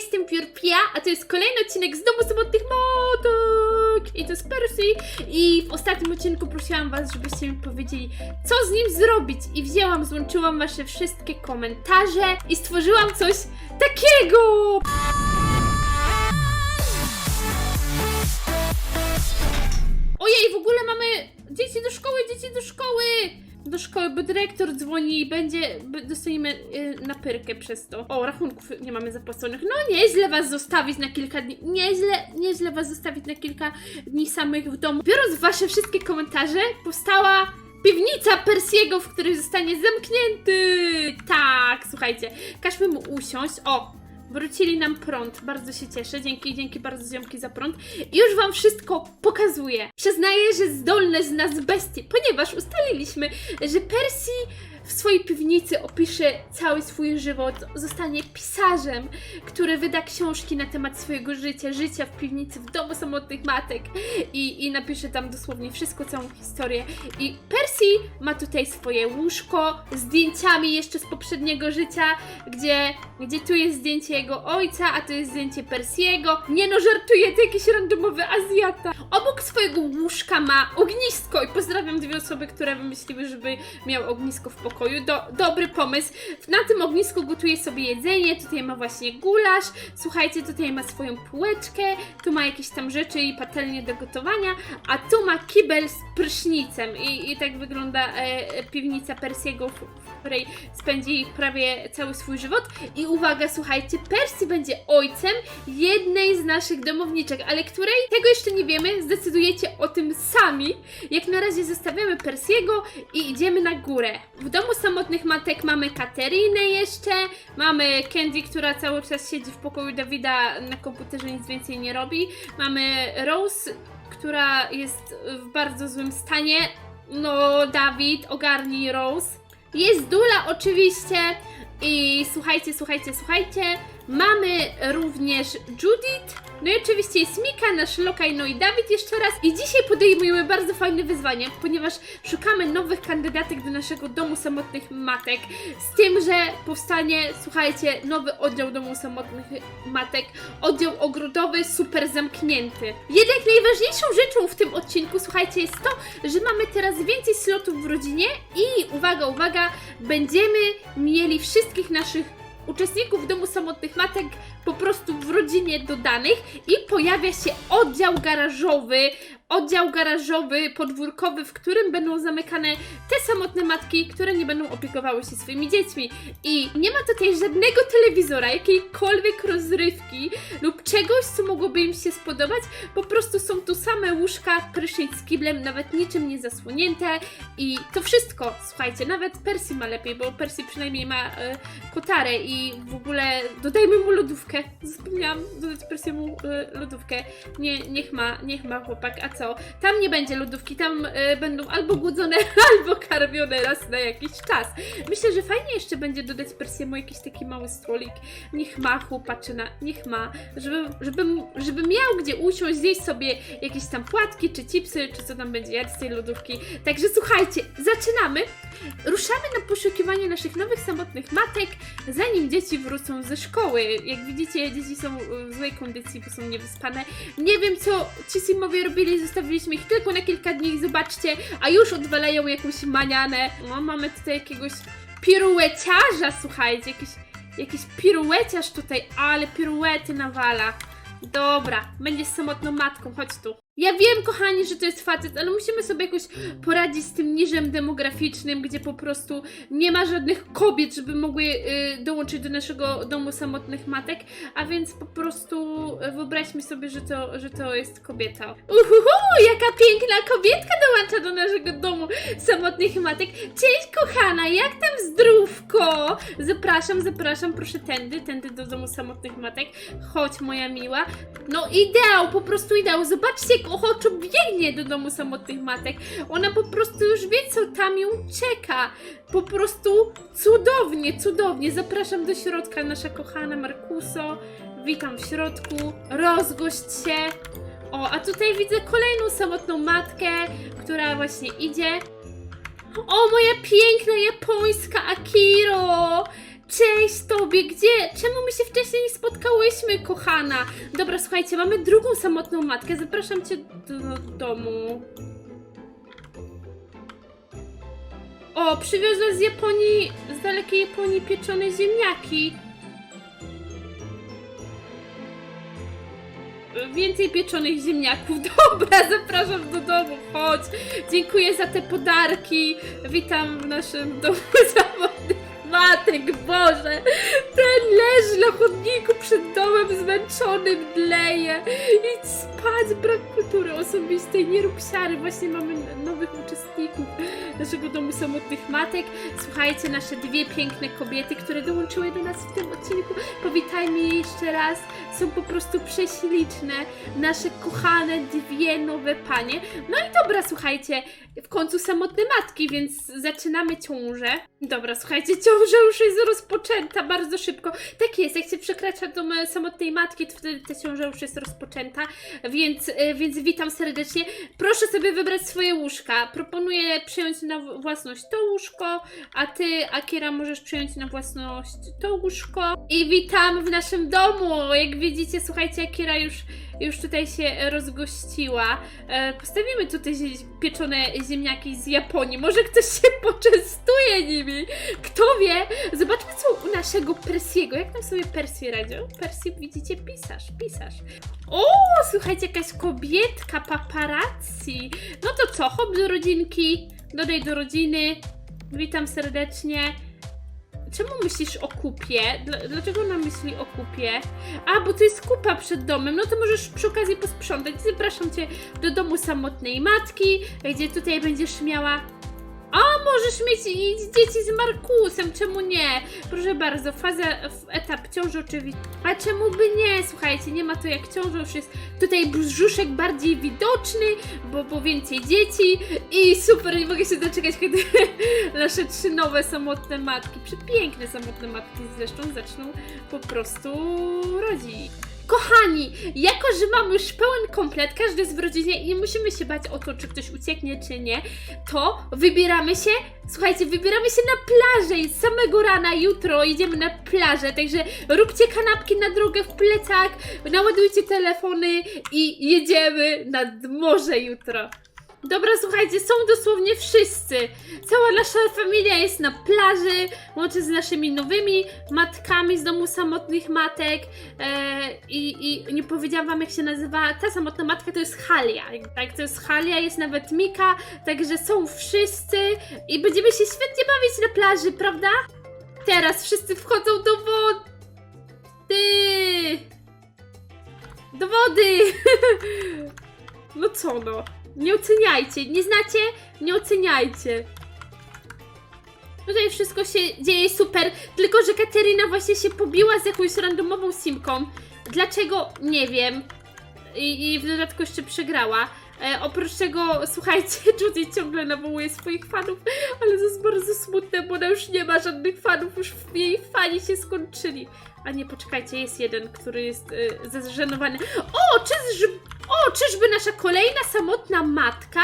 jestem Piórpia, a to jest kolejny odcinek z Domu Samotnych Matek! I to jest Percy. I w ostatnim odcinku prosiłam was, żebyście mi powiedzieli, co z nim zrobić. I wzięłam, złączyłam wasze wszystkie komentarze i stworzyłam coś takiego! Ojej, w ogóle mamy dzieci do szkoły, dzieci do szkoły! Do szkoły, bo dyrektor dzwoni i będzie, dostaniemy y, na pyrkę przez to. O, rachunków nie mamy zapłaconych. No nieźle was zostawić na kilka dni, nieźle, nieźle was zostawić na kilka dni samych w domu. Biorąc wasze wszystkie komentarze, powstała piwnica Persiego, w której zostanie zamknięty! Tak, słuchajcie, każmy mu usiąść. O, Wrócili nam prąd, bardzo się cieszę. Dzięki, dzięki bardzo ziomki za prąd. I już wam wszystko pokazuję. Przyznaję, że zdolne z nas bestie, ponieważ ustaliliśmy, że Percy w swojej piwnicy opisze cały swój żywot, zostanie pisarzem, który wyda książki na temat swojego życia, życia w piwnicy, w domu samotnych matek i, i napisze tam dosłownie wszystko, całą historię. I Percy ma tutaj swoje łóżko z zdjęciami jeszcze z poprzedniego życia, gdzie, gdzie tu jest zdjęcie jego ojca, a tu jest zdjęcie Persiego. Nie no, żartuję, to jakiś randomowy Azjata. Obok swojego łóżka ma ognisko. I pozdrawiam dwie osoby, które wymyśliły, żeby miał ognisko w pokoju. Do, dobry pomysł. Na tym ognisku gotuje sobie jedzenie, tutaj ma właśnie gulasz, słuchajcie, tutaj ma swoją półeczkę, tu ma jakieś tam rzeczy i patelnię do gotowania, a tu ma kibel z prysznicem. I, i tak wygląda e, e, piwnica Persiego, w, w której spędzi prawie cały swój żywot. I uwaga, słuchajcie, Percy będzie ojcem jednej z naszych domowniczek, ale której? Tego jeszcze nie wiemy, zdecydujecie o tym sami. Jak na razie zostawiamy Persiego i idziemy na górę. W domu samotnych matek mamy Katerinę jeszcze, mamy Candy, która cały czas siedzi w pokoju Dawida na komputerze, nic więcej nie robi. Mamy Rose, która jest w bardzo złym stanie. No, Dawid, ogarnij Rose. Jest Dula oczywiście i słuchajcie, słuchajcie, słuchajcie, mamy również Judith, no i oczywiście jest Mika, nasz lokaj, no i Dawid jeszcze raz. I dzisiaj podejmujemy bardzo fajne wyzwanie, ponieważ szukamy nowych kandydatek do naszego domu samotnych matek. Z tym, że powstanie, słuchajcie, nowy oddział domu samotnych matek, oddział ogrodowy, super zamknięty. Jednak najważniejszą rzeczą w tym odcinku, słuchajcie, jest to, że mamy teraz więcej slotów w rodzinie i uwaga, uwaga, będziemy mieli wszystkich naszych uczestników Domu Samotnych Matek po prostu w rodzinie dodanych i pojawia się oddział garażowy, oddział garażowy, podwórkowy, w którym będą zamykane te samotne matki, które nie będą opiekowały się swoimi dziećmi. I nie ma tutaj żadnego telewizora, jakiejkolwiek rozrywki lub czegoś, co mogłoby im się spodobać. Po prostu są tu same łóżka, prysznic z kiblem, nawet niczym nie zasłonięte i to wszystko. Słuchajcie, nawet Percy ma lepiej, bo Percy przynajmniej ma e, kotarę i w ogóle dodajmy mu lodówkę. Zapomniałam dodać Persiemu e, lodówkę. Nie, niech ma, niech ma chłopak, a co? Tam nie będzie lodówki, tam e, będą albo głodzone, albo karmione raz na jakiś czas. Myślę, że fajnie jeszcze będzie dodać Persiemu jakiś taki mały stolik. Niech ma chłopaczyna, niech ma, żeby, żeby, żeby miał gdzie usiąść, zjeść sobie jakieś tam płatki, czy chipsy, czy co tam będzie jadł z tej lodówki. Także słuchajcie, zaczynamy. Ruszamy na poszukiwanie naszych nowych samotnych matek, zanim dzieci wrócą ze szkoły. Jak widzicie, dzieci są w złej kondycji, bo są niewyspane. Nie wiem, co ci Simowie robili, zostawiliśmy ich tylko na kilka dni, zobaczcie, a już odwalają jakąś manianę. No, mamy tutaj jakiegoś pirueciarza, słuchajcie, jakiś, jakiś pirueciarz tutaj, ale piruety nawala. Dobra, będzie samotną matką, chodź tu. Ja wiem, kochani, że to jest facet, ale musimy sobie jakoś poradzić z tym niżem demograficznym, gdzie po prostu nie ma żadnych kobiet, żeby mogły y, dołączyć do naszego domu samotnych matek, a więc po prostu y, wyobraźmy sobie, że to, że to jest kobieta. Uhuhu, jaka piękna kobietka dołącza do naszego domu samotnych matek. Cześć, kochana, jak tam zdrówko? Zapraszam, zapraszam, proszę tędy, tędy do domu samotnych matek. Chodź, moja miła. No ideał, po prostu ideał. Zobaczcie, jak ochoczo biegnie do domu samotnych matek. Ona po prostu już wie, co tam ją czeka. Po prostu cudownie, cudownie. Zapraszam do środka, nasza kochana Markuso. Witam w środku. Rozgość się. O, a tutaj widzę kolejną samotną matkę, która właśnie idzie. O, moja piękna japońska Akiro! Cześć tobie, gdzie? Czemu my się wcześniej nie spotkałyśmy? kochana. Dobra, słuchajcie, mamy drugą samotną matkę. Zapraszam cię do domu. O, przywiozła z Japonii, z dalekiej Japonii pieczone ziemniaki. Więcej pieczonych ziemniaków. Dobra, zapraszam do domu, chodź. Dziękuję za te podarki. Witam w naszym domu zawodnych matek, Boże. Ten leży na chodniku przed domem zmęczony, mdleje. Idź spać, brak kultury osobistej, nie rób siary. Właśnie mamy nowych uczestników naszego domu samotnych matek. Słuchajcie, nasze dwie piękne kobiety, które dołączyły do nas w tym odcinku. Powitajmy je jeszcze raz. Są po prostu prześliczne. Nasze kochane dwie nowe panie. No i dobra, słuchajcie, w końcu samotne matki, więc zaczynamy ciążę. Dobra, słuchajcie, ciąża już jest rozpoczęta bardzo szybko. Tak jest, jak się przekracza dom e, samotnej matki, to wtedy ta ciąża już jest rozpoczęta, więc, e, więc witam serdecznie. Proszę sobie wybrać swoje łóżka. Proponuję przyjąć na własność to łóżko, a ty, Akiera, możesz przyjąć na własność to łóżko. I witam w naszym domu. Jak widzicie, słuchajcie, Akiera już, już tutaj się rozgościła. E, postawimy tutaj pieczone ziemniaki z Japonii. Może ktoś się poczęstuje nimi. Kto wie? Zobaczmy, co u naszego Persiego. Jak tam sobie Persji radzią? Persji, widzicie, pisarz, pisarz. O, słuchajcie, jakaś kobietka, paparazzi. No to co, hop do rodzinki, dodaj do rodziny. Witam serdecznie. Czemu myślisz o kupie? Dla, dlaczego ona myśli o kupie? A, bo to jest kupa przed domem. No to możesz przy okazji posprzątać. Zapraszam cię do domu samotnej matki, gdzie tutaj będziesz miała. A, możesz mieć dzieci z Markusem, czemu nie? Proszę bardzo, faza, etap ciąży oczywiście. A czemu by nie? Słuchajcie, nie ma to jak ciąża, już jest tutaj brzuszek bardziej widoczny, bo, bo więcej dzieci i super, nie mogę się doczekać, kiedy nasze trzy nowe samotne matki, przepiękne samotne matki zresztą zaczną po prostu rodzić. Kochani, jako że mamy już pełen komplet, każdy jest w rodzinie i nie musimy się bać o to, czy ktoś ucieknie, czy nie, to wybieramy się, słuchajcie, wybieramy się na plażę i z samego rana jutro idziemy na plażę, także róbcie kanapki na drogę w plecach, naładujcie telefony i jedziemy nad morze jutro. Dobra, słuchajcie, są dosłownie wszyscy. Cała nasza familia jest na plaży, łącznie z naszymi nowymi matkami z domu samotnych matek. E, i, I nie powiedziałam wam, jak się nazywa. Ta samotna matka to jest Halia. Tak, to jest Halia, jest nawet Mika, także są wszyscy i będziemy się świetnie bawić na plaży, prawda? Teraz wszyscy wchodzą do wody. Do wody! No co no? Nie oceniajcie. Nie znacie? Nie oceniajcie. Tutaj wszystko się dzieje super, tylko że Kateryna właśnie się pobiła z jakąś randomową simką. Dlaczego? Nie wiem. I, i w dodatku jeszcze przegrała. E, oprócz tego, słuchajcie, Judy ciągle nawołuje swoich fanów, ale to jest bardzo smutne, bo ona już nie ma żadnych fanów, już jej fani się skończyli. A nie, poczekajcie, jest jeden, który jest e, zażenowany. O, czyż, o, czyżby nasza kolejna samotna matka?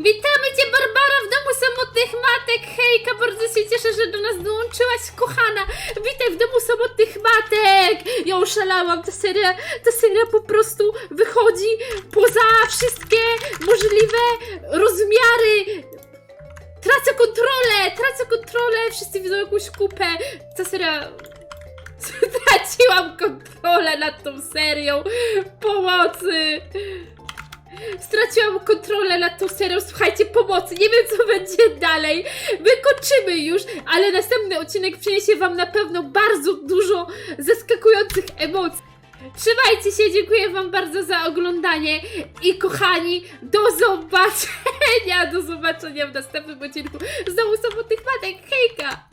Witamy Cię, Barbara, w domu samotnych matek! Hejka, bardzo się cieszę, że do nas dołączyłaś, kochana! Witaj w domu samotnych matek! Ja oszalałam, ta seria, ta seria po prostu wychodzi poza wszystkie możliwe rozmiary! Tracę kontrolę, tracę kontrolę, wszyscy widzą jakąś kupę. Ta seria... Straciłam kontrolę nad tą serią. Pomocy! Straciłam kontrolę nad tą serią. Słuchajcie, pomocy. Nie wiem, co będzie dalej. Wykończymy już, ale następny odcinek przyniesie Wam na pewno bardzo dużo zaskakujących emocji. Trzymajcie się, dziękuję Wam bardzo za oglądanie i kochani, do zobaczenia, do zobaczenia w następnym odcinku z Domu Samotnych Matek. Hejka!